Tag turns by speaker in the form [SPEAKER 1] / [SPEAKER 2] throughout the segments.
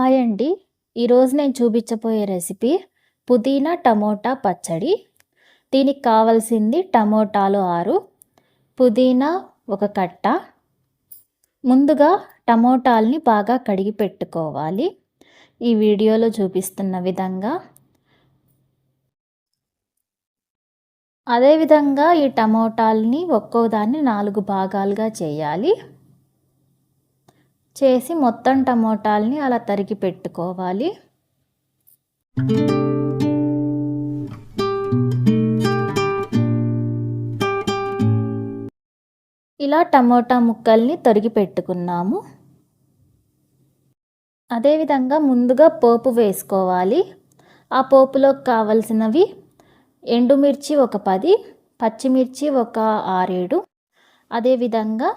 [SPEAKER 1] Hi అండి. ఈరోజు నేను చూపించబోయే రెసిపీ పుదీనా టమోటా పచ్చడి. దీనికి కావాల్సింది టమోటాలు ఆరు పుదీనా ఒక కట్ట. ముందుగా టమోటాల్ని బాగా కడిగి పెట్టుకోవాలి. ఈ వీడియోలో చూపిస్తున్న విధంగా. అదేవిధంగా ఈ టమోటాల్ని ఒక్కో దాన్ని నాలుగు భాగాలుగా చేయాలి. చేసి మొత్తం టమోటాల్ని అలా తరిగి పెట్టుకోవాలి. ఇలా టమోటా ముక్కల్ని తరిగి పెట్టుకున్నాము. అదేవిధంగా ముందుగా పోపు వేసుకోవాలి. ఆ పోపులోకి కావలసినవి ఎండుమిర్చి ఒక పది పచ్చిమిర్చి ఒక ఆరేడు. అదేవిధంగా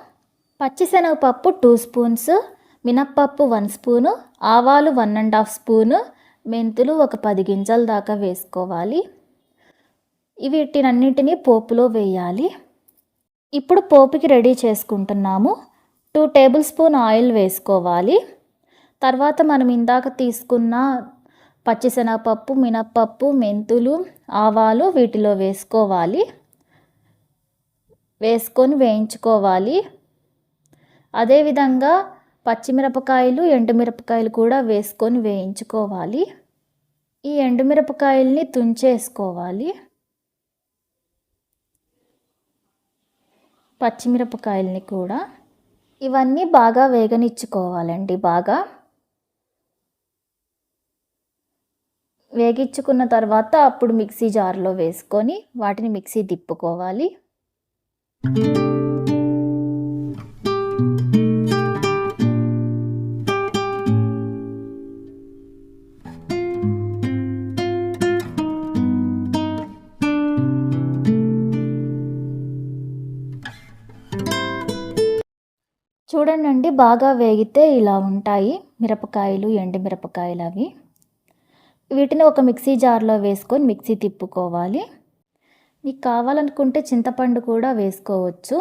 [SPEAKER 1] పచ్చిశనగపప్పు టూ స్పూన్స్ మినప్పప్పు వన్ స్పూను ఆవాలు వన్ అండ్ హాఫ్ స్పూను మెంతులు ఒక పది గింజల దాకా వేసుకోవాలి. వీటినన్నింటినీ పోపులో వేయాలి. ఇప్పుడు పోపుకి రెడీ చేసుకుంటున్నాము. టూ టేబుల్ స్పూన్ ఆయిల్ వేసుకోవాలి. తర్వాత మనం ఇందాక తీసుకున్న పచ్చిశనగపప్పు మినప్పప్పు మెంతులు ఆవాలు వీటిలో వేసుకోవాలి. వేసుకొని వేయించుకోవాలి. అదేవిధంగా పచ్చిమిరపకాయలు ఎండుమిరపకాయలు కూడా వేసుకొని వేయించుకోవాలి. ఈ ఎండుమిరపకాయల్ని తుంచేసుకోవాలి. పచ్చిమిరపకాయల్ని కూడా ఇవన్నీ బాగా వేగనిచ్చుకోవాలండి బాగా. వేగించుకున్న తర్వాత అప్పుడు మిక్సీ జార్లో వేసుకొని వాటిని మిక్సీ తిప్పుకోవాలి. చూడండి బాగా వేగితే ఇలా ఉంటాయి మిరపకాయలు ఎండు మిరపకాయలు అవి. వీటిని ఒక మిక్సీ జార్లో వేసుకొని మిక్సీ తిప్పుకోవాలి. మీకు కావాలనుకుంటే చింతపండు కూడా వేసుకోవచ్చు.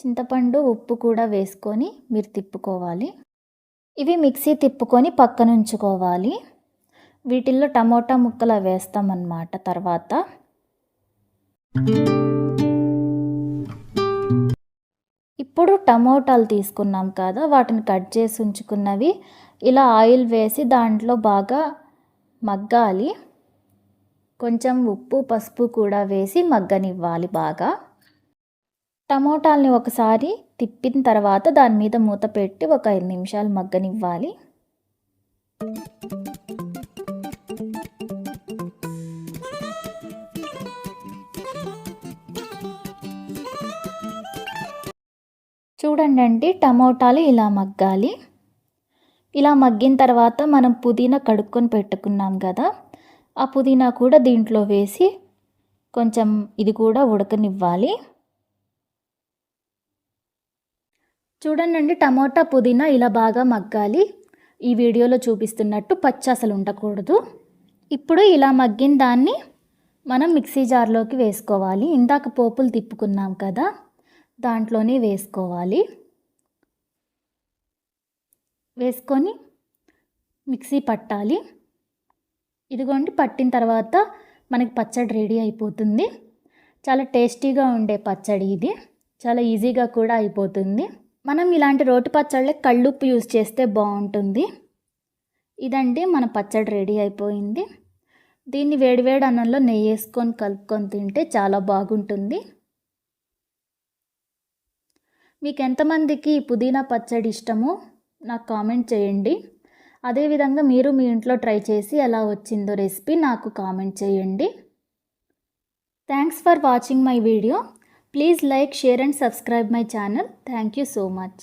[SPEAKER 1] చింతపండు ఉప్పు కూడా వేసుకొని మీరు తిప్పుకోవాలి. ఇవి మిక్సీ తిప్పుకొని పక్కన ఉంచుకోవాలి. వీటిల్లో టమోటా ముక్కలు వేస్తామన్నమాట తర్వాత. టమోటాలు తీసుకున్నాం కదా వాటిని కట్ చేసి ఉంచుకున్నవి. ఇలా ఆయిల్ వేసి దాంట్లో బాగా మగ్గాలి. కొంచెం ఉప్పు పసుపు కూడా వేసి మగ్గనివ్వాలి బాగా. టమోటాలని ఒకసారి తిప్పిన తర్వాత దాని మీద మూత పెట్టి ఒక ఐదు నిమిషాలు మగ్గనివ్వాలి. చూడండి అండి టమోటాలు ఇలా మగ్గాలి. ఇలా మగ్గిన తర్వాత మనం పుదీనా కడుక్కొని పెట్టుకున్నాం కదా ఆ పుదీనా కూడా దీంట్లో వేసి కొంచెం ఇది కూడా ఉడకనివ్వాలి. చూడండి టమోటా పుదీనా ఇలా బాగా మగ్గాలి. ఈ వీడియోలో చూపిస్తున్నట్టు పచ్చి అసలు ఉండకూడదు. ఇప్పుడు ఇలా మగ్గిన దాన్ని మనం మిక్సీ జార్లోకి వేసుకోవాలి. ఇందాక పోపులు తిప్పుకున్నాం కదా దాంట్లోనే వేసుకోవాలి. వేసుకొని మిక్సీ పట్టాలి. ఇదిగోండి పట్టిన తర్వాత మనకి పచ్చడి రెడీ అయిపోతుంది. చాలా టేస్టీగా ఉండే పచ్చడి ఇది. చాలా ఈజీగా కూడా అయిపోతుంది. మనం ఇలాంటి రోటి పచ్చళ్ళే కళ్ళుప్పు యూజ్ చేస్తే బాగుంటుంది. ఇదండి మన పచ్చడి రెడీ అయిపోయింది. దీన్ని వేడివేడి అన్నంలో నెయ్యి వేసుకొని కలుపుకొని తింటే చాలా బాగుంటుంది. మీకు ఎంతమందికి పుదీనా పచ్చడి ఇష్టమో నాకు కామెంట్ చేయండి. అదేవిధంగా మీరు మీ ఇంట్లో ట్రై చేసి ఎలా వచ్చిందో రెసిపీ నాకు కామెంట్ చేయండి. Thanks for watching my video. Please like share and subscribe my channel. Thank you so much.